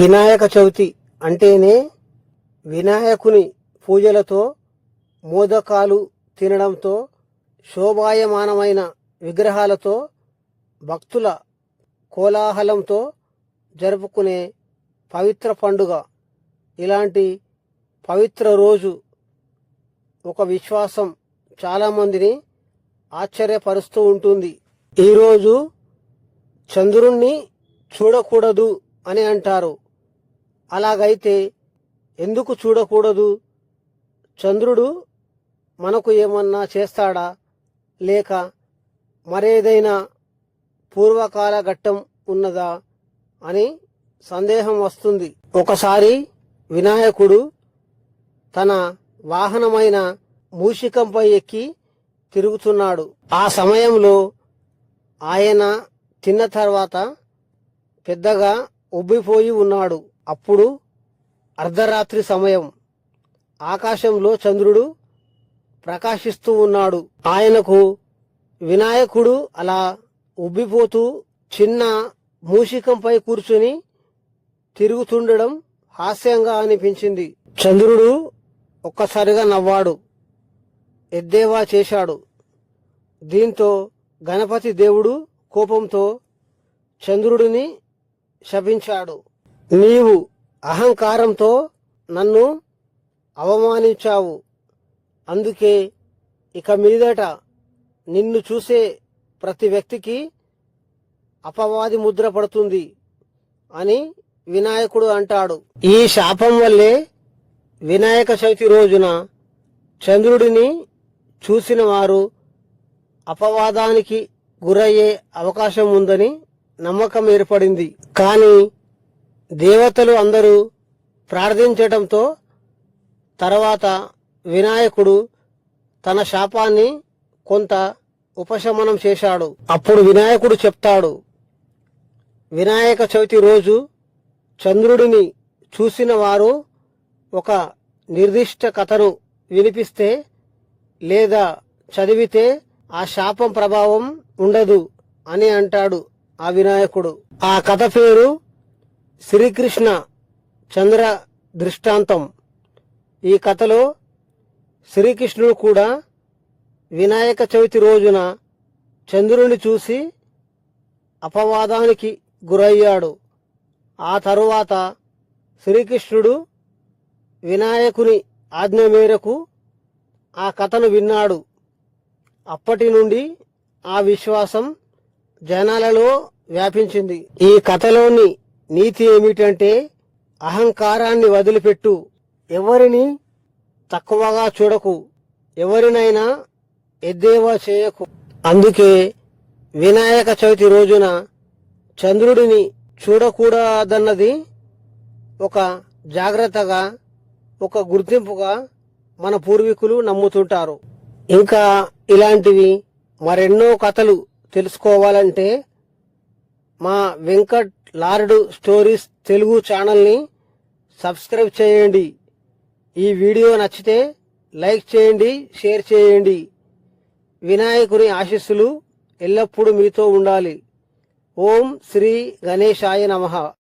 వినాయక చవితి అంటేనే వినాయకుని పూజలతో మోదకాలు తినడంతో శోభాయమానమైన విగ్రహాలతో భక్తుల కోలాహలంతో జరుపుకునే పవిత్ర పండుగ. ఇలాంటి పవిత్ర రోజు ఒక విశ్వాసం చాలామందిని ఆశ్చర్యపరుస్తూ ఉంటుంది. ఈరోజు చంద్రుణ్ణి చూడకూడదు అని అంటారు. అలాగైతే ఎందుకు చూడకూడదు? చంద్రుడు మనకు ఏమన్నా చేస్తాడా? లేక మరేదైనా పూర్వకాల ఘట్టం ఉన్నదా? అని సందేహం వస్తుంది. ఒకసారి వినాయకుడు తన వాహనమైన మూషికంపై ఎక్కి తిరుగుతున్నాడు. ఆ సమయంలో ఆయన తిన్న తర్వాత పెద్దగా ఉబ్బిపోయి ఉన్నాడు. అప్పుడు అర్ధరాత్రి సమయం. ఆకాశంలో చంద్రుడు ప్రకాశిస్తూ ఉన్నాడు. ఆయనకు వినాయకుడు అలా ఉబ్బిపోతూ చిన్న మూషికంపై కూర్చుని తిరుగుతుండడం హాస్యంగా అనిపించింది. చంద్రుడు ఒక్కసారిగా నవ్వాడు. ఎద్దేవా చేశాడు. దీంతో గణపతి దేవుడు కోపంతో చంద్రుడిని శపించాడు. నీవు అహంకారంతో నన్ను అవమానించావు. అందుకే ఇక మీదట నిన్ను చూసే ప్రతి వ్యక్తికి అపవాది ముద్ర పడుతుంది అని వినాయకుడు అంటాడు. ఈ శాపం వల్లే వినాయక చవితి రోజున చంద్రుడిని చూసిన వారు అపవాదానికి గురయ్యే అవకాశం ఉందని నమ్మకం ఏర్పడింది. కానీ దేవతలు అందరూ ప్రార్థించటంతో తర్వాత వినాయకుడు తన శాపాన్ని కొంత ఉపశమనం చేశాడు. అప్పుడు వినాయకుడు చెప్తాడు వినాయక చవితి రోజు చంద్రుడిని చూసిన వారు ఒక నిర్దిష్ట కథను వినిపిస్తే లేదా చదివితే ఆ శాపం ప్రభావం ఉండదు అని అంటాడు. ఆ వినాయకుడు ఆ కథ పేరు శ్రీకృష్ణ చంద్ర దృష్టాంతం. ఈ కథలో శ్రీకృష్ణుడు కూడా వినాయక చవితి రోజున చంద్రుని చూసి అపవాదానికి గురయ్యాడు. ఆ తరువాత శ్రీకృష్ణుడు వినాయకుని ఆజ్ఞ మేరకు ఆ కథను విన్నాడు. అప్పటి నుండి ఆ విశ్వాసం జనాలలో వ్యాపించింది. ఈ కథలోని నీతి ఏమిటంటే అహంకారాన్ని వదిలిపెట్టు. ఎవరిని తక్కువగా చూడకు. ఎవరినైనా ఎద్దేవా చేయకు. అందుకే వినాయక చవితి రోజున చంద్రుడిని చూడకూడదన్నది ఒక జాగ్రత్తగా ఒక గుర్తింపుగా మన పూర్వీకులు నమ్ముతుంటారు. ఇంకా ఇలాంటివి మరెన్నో కథలు తెలుసుకోవాలంటే మా వెంకట్ లార్డు స్టోరీస్ తెలుగు ఛానల్ని సబ్స్క్రైబ్ చేయండి. ఈ వీడియో నచ్చితే లైక్ చేయండి షేర్ చేయండి. వినాయకుని ఆశీస్సులు ఎల్లప్పుడూ మీతో ఉండాలి. ఓం శ్రీ గణేశాయ నమః.